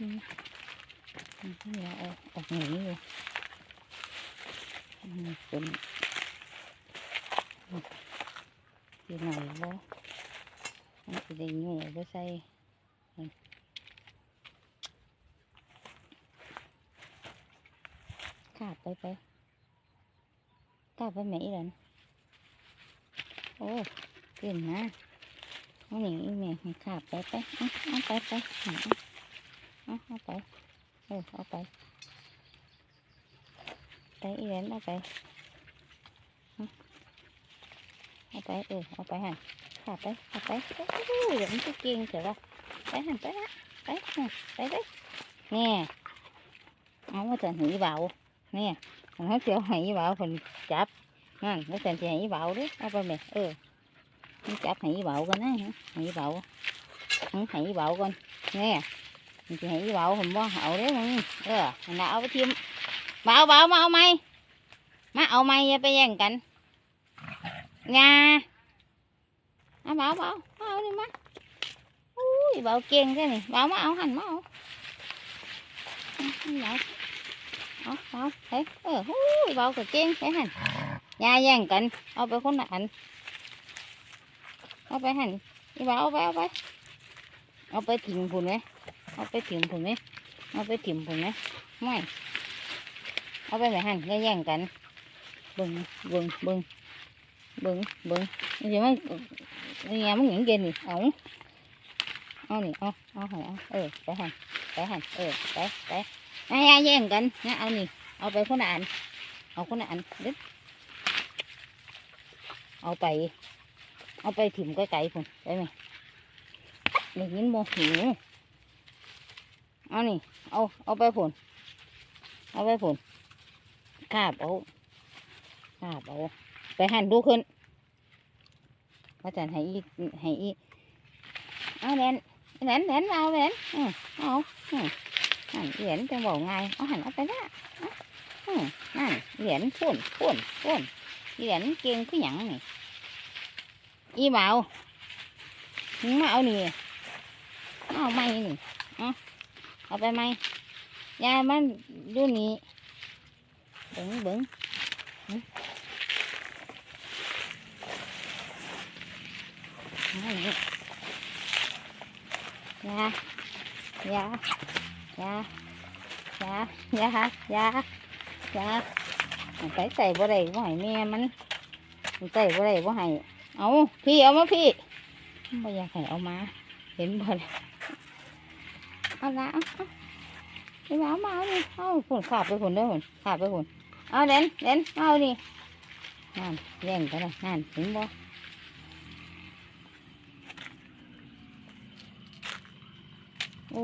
อืมอืมเดี๋ยวเอาออกหนีอยู่อืมเป็นที่ไหนบ่มันจะได้อยู่บ่ใส่อืมขาดไปไปขาดไปไหนอีหลันโอ้เก่งนะเอาหนีอีแม่ขาดไปไปอาเอาไปไป เอาเอาเอาไปเออเอาไปไปอีหลันเอาไปเอาเอาไปเออเอาไปหันขาดไปขาดไปโอ้โหเดี๋ยวมันจะเก่งเถอะวะไปหันไปละไปหันไปเลยเนี่ยเอามาจะหนีเบาเนี่ยเขาเสียวหนีเบาคนจับนั่นแล้วแต่จะให้เบาเด้วยเอาไปแม่เออมันจับให้เบากันนะให้เบามึงให้เบาก่อน nghe mình chỉ ให้เบาผมบ่เอาเด้มึงเออนั่นน่ะเอาไปทิมเบาเบามาเอาไม้มาเอาไม้อย่ chị hãy bảo hùm bao hậu đấy ừ, ừ, mà ờ thằng đạo với thêm bảo bảo mà ông mày. Má ông mày bây giờ cạnh nha à, bảo bảo bảo đi má. Ui bảo kiên thế này. Bảo má ông hành má ông bảo bảo bảo thế ờ ui bảo cực kiên thế hành nha giang cạnh ông bảo con nạn ông bảo hành đi bảo bảo bảo ông bảo thình phun đấy. เอาไปถิ่มผุนไหมเอาไปถิ่มผมไหมไม่ เอาไปไหนหันแย่งกันบึงบึงบึงบึงบึงนี่จะมันนี่มันหยังเย็นนี่เอาเอานี่เอาเอาหันเอาเออไปหันไปหันเออไปไปอย่แย่งกันนะเอานี่เอาไปคนละอันเอาคนละอันเด็ดเอาไป เอาไปถิ่มไกลๆพุ่นได้ไหมได้ยินโมหิว เอานี่ เอาเอาไปพุ่นเอาไปพุ่นคาบเอาคาบเอาไปหั่นดูขึ้นอาจารย์ให้อีให้อีเอาเด่นเด่นเด่นเอาเด่นอืมเอาอืมนั่นเหรียญจะบอกไงเอาหั่นเอาไปละอืมนั่นเหรียญพุ่นพุ่นพุ่นเหรียญเก่งคือหยังนี่อีเบามึงมาเอานี่เอาไม้นี่เอ เอาไปไหมยายมันดูนี้บึ้งบึ้งนี่ยายายายายายายาใส่ใส่บ่ได้บ่ให้แม่มันใส่บ่ได้บ่ให้เอาพี่เอามาพี่บ่อยากให้เอามา เห็นบ่ เอาละเอาเอาไปเอามาเอานี่เอาผลขาบไปผนเด้อผลขาบไปผลเอาเด่นเด่นเอานี่นั่นแย่งกันเลยนั่นเห็นบ่โอ้